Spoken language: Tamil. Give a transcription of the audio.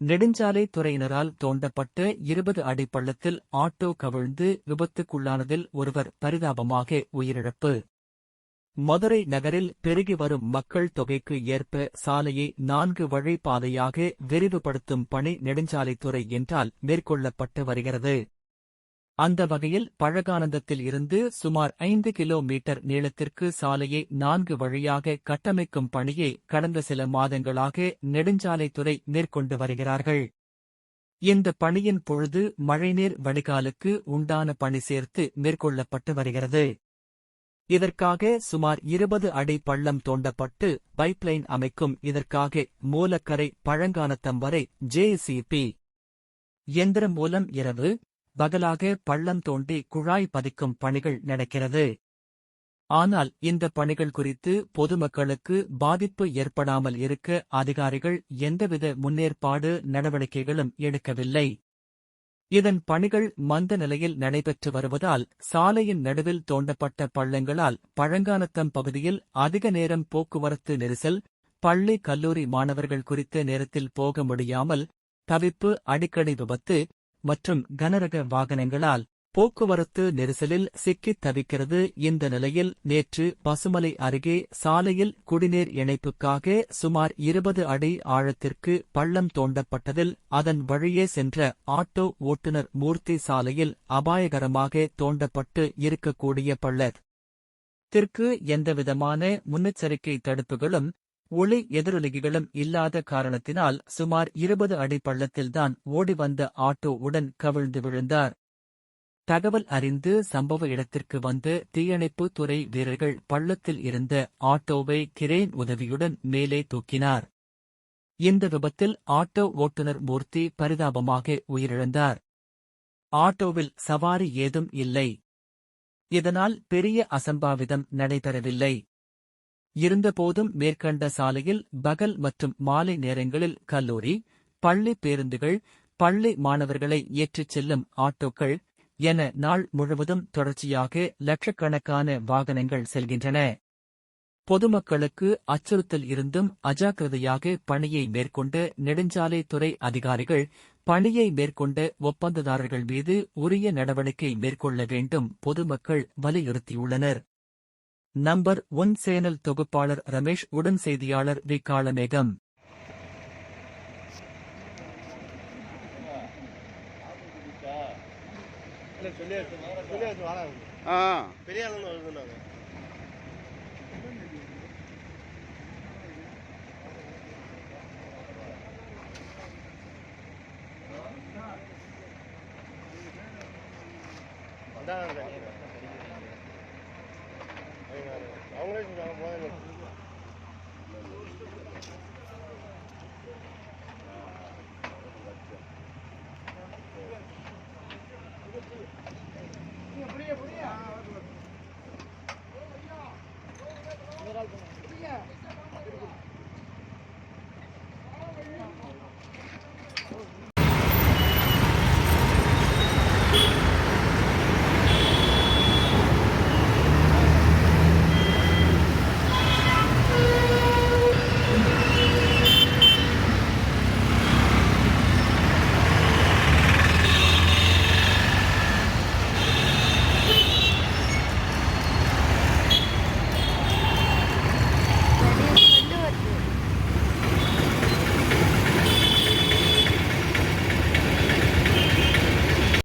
நெடுஞ்சாலை துறையினரால் தோண்டப்பட்ட இருபது அடி பள்ளத்தில் ஆட்டோ கவிழ்ந்து விபத்துக்குள்ளானதில் ஒருவர் பரிதாபமாக உயிரிழப்பு. மதுரை நகரில் பெருகி வரும் மக்கள் தொகைக்கு ஏற்ப சாலையை நான்கு வழிப்பாதையாக விரிவுபடுத்தும் பணி நெடுஞ்சாலைத்துறை என்றால் மேற்கொள்ளப்பட்டு வருகிறது. அந்த வகையில் பழகானந்தத்தில் இருந்து சுமார் ஐந்து கிலோமீட்டர் நீளத்திற்கு சாலையை நான்கு வழியாக கட்டமைக்கும் பணியை கடந்த சில மாதங்களாக நெடுஞ்சாலைத்துறை மேற்கொண்டு வருகிறார்கள். இந்த பணியின் பொழுது மழைநீர் வடிகாலுக்கு உண்டான பணி சேர்த்து மேற்கொள்ளப்பட்டு வருகிறது. இதற்காக சுமார் இருபது அடி பள்ளம் தோண்டப்பட்டு பைப்லைன் அமைக்கும் இதற்காக மூலக்கரை பழங்கானத்தம் வரை ஜேசிபி எந்திரம் மூலம் இரவு பகலாக பள்ளம் தோண்டி குழாய் பதிக்கும் பணிகள் நடக்கிறது. ஆனால் இந்த பணிகள் குறித்து பொதுமக்களுக்கு பாதிப்பு ஏற்படாமல் இருக்க அதிகாரிகள் எந்தவித முன்னேற்பாடு நடவடிக்கைகளும் எடுக்கவில்லை. இதன் பணிகள் மந்த நிலையில் நடைபெற்று வருவதால் சாலையின் நடுவில் தோண்டப்பட்ட பள்ளங்களால் பழங்கானத்தம் பகுதியில் அதிக நேரம் போக்குவரத்து நெரிசல் பள்ளி கல்லூரி மாணவர்கள் குறித்த நேரத்தில் போக முடியாமல் தவிப்பு அடிக்கடி விபத்து மற்றும் கனரக வாகனங்களால் போக்குவரத்து நெரிசலில் சிக்கித் தவிக்கிறது இந்த நிலையில் நேற்று பசுமலை அருகே சாலையில் குடிநீர் இணைப்புக்காக சுமார் இருபது அடி ஆழத்திற்கு பள்ளம் தோண்டப்பட்டதில் அதன் வழியே சென்ற ஆட்டோ ஓட்டுநர் மூர்த்தி சாலையில் அபாயகரமாக தோண்டப்பட்டு இருக்கக்கூடிய பள்ளர் திற்கு எந்தவிதமான முன்னெச்சரிக்கை தடுப்புகளும் ஒளி எதிரொலிகளும் இல்லாத காரணத்தினால் சுமார் இருபது அடி பள்ளத்தில்தான் ஓடி வந்த ஆட்டோ உடன் கவிழ்ந்து விழுந்தார். தகவல் அறிந்து சம்பவ இடத்திற்கு வந்து தீயணைப்பு துறை வீரர்கள் பள்ளத்தில் இருந்த ஆட்டோவை கிரேன் உதவியுடன் மேலே தூக்கினார். இந்த விபத்தில் ஆட்டோ ஓட்டுநர் மூர்த்தி பரிதாபமாக உயிரிழந்தார். ஆட்டோவில் சவாரி ஏதும் இல்லை. இதனால் பெரிய அசம்பாவிதம் நடைபெறவில்லை. இருந்தபோதும் மேற்கண்ட சாலையில் பகல் மற்றும் மாலை நேரங்களில் கல்லூரி பள்ளி பேருந்துகள் பள்ளி மாணவர்களை ஏற்றிச் செல்லும் ஆட்டோக்கள் என நாள் முழுவதும் தொடர்ச்சியாக லட்சக்கணக்கான வாகனங்கள் செல்கின்றன. பொதுமக்களுக்கு அச்சுறுத்தல் இருந்தும் அஜாக்கிரதையாக பணியை மேற்கொண்ட நெடுஞ்சாலைத்துறை அதிகாரிகள் பணியை மேற்கொண்ட ஒப்பந்ததாரர்கள் மீது உரிய நடவடிக்கை மேற்கொள்ள வேண்டும் பொதுமக்கள் வலியுறுத்தியுள்ளனர். நம்பர் ஒன் சேனல் தொகுப்பாளர் ரமேஷ் உடன் செய்தியாளர் வி. காளமேகம். இல்ல புரியா புரியா